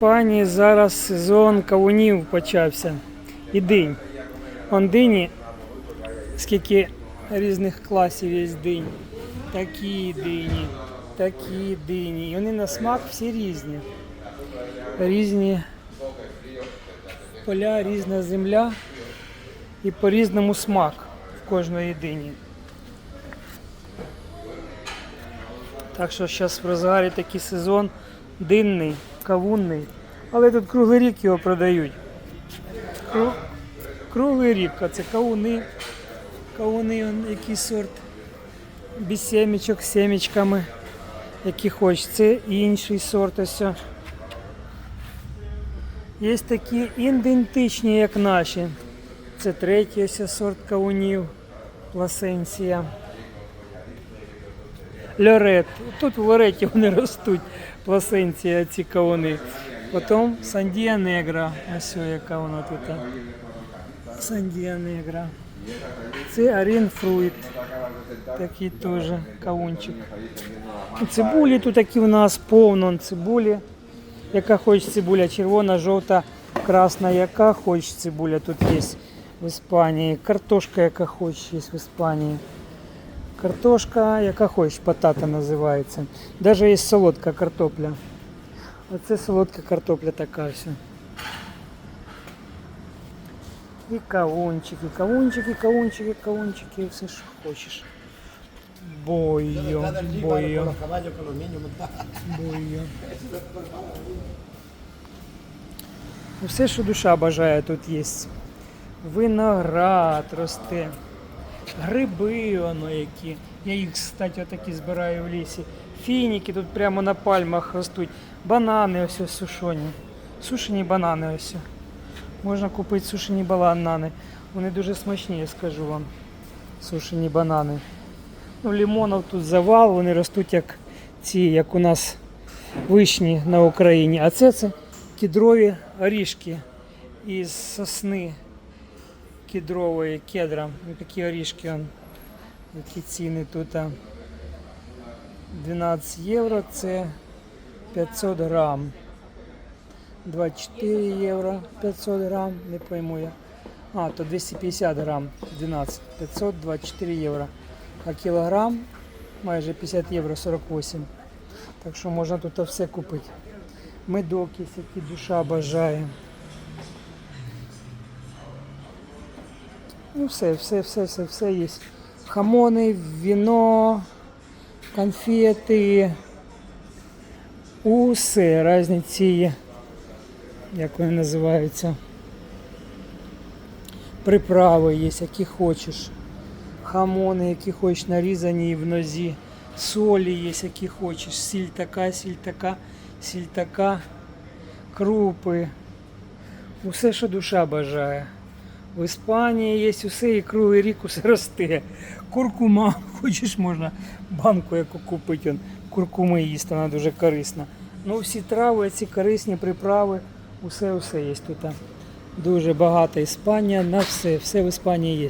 Пані зараз сезон кавунів почався. І динь. Он дині, скільки різних класів є динь. Такі дині, такі дині. І вони на смак всі різні. Різні поля, різна земля і по-різному смак в кожної дині. Так що зараз в розгарі такий сезон динний, кавунний. Але тут круглий рік його продають. Кру- Круглий рік, це кавуни. Кавуни, який сорт. Без семечок, з семечками, які хоч. Це інший сорт ось. Є такі ідентичні, як наші. Це третій ось сорт кавунів. Пласенсія. Льорет. Тут в Лореті вони ростуть, пласенція, ці кавуни. Потім Сандія Негра. Ось о, яка вона тут. Сандія Негра. Це Арін Фруїт. Такий теж кавунчик. Ну, Цибулі тут такі в нас повно цибулі. Яка хоч цибуля, червона, жовта, красна, яка хоч цибуля тут є в Іспанії. Картошка, яка хоч є в Іспанії. Картошка, яка хочеш, патата називається. Даже є солодка картопля. Оце солодка картопля така вся. І кавунчики, кавунчики, кавунчики, кавунчики, все що хочеш. Бойо, бойо, бойо. Все, що душа бажає, тут є. Виноград росте. Гриби воно які. Я їх, кстати, отакі збираю в лісі. Фініки тут прямо на пальмах ростуть. Банани ось сушені. Сушені банани ось. Можна купити сушені банани. Вони дуже смачні, я скажу вам. Сушені банани. Ну, лимонів тут завал, вони ростуть як ці, як у нас вишні на Україні. А це, це кедрові орішки із сосни кедрової, кедра. Ну, такі орішки, он, які ціни тут. 12 євро це 500 грам. 24 євро 500 грам, не пойму я. А, то 250 грам, 12, 500, 24 євро. А кілограм майже 50 євро 48. Так що можна тут все купити. Медок, які душа бажає. Ну все, все, все, все, все є. Хамони, віно, конфети. Усе різні ці, як вони називаються. Приправи є, які хочеш. Хамони, які хочеш нарізані в нозі. Солі є, які хочеш. Сіль така, сіль така, сіль така. Крупи. Усе, що душа бажає. В Іспанії є усе і круглий рік усе росте. Куркума, хочеш можна банку яку купити. Куркуми їсти, вона дуже корисна. Ну всі трави, ці корисні приправи, усе усе є тут. Дуже багата Іспанія на все, все в Іспанії є.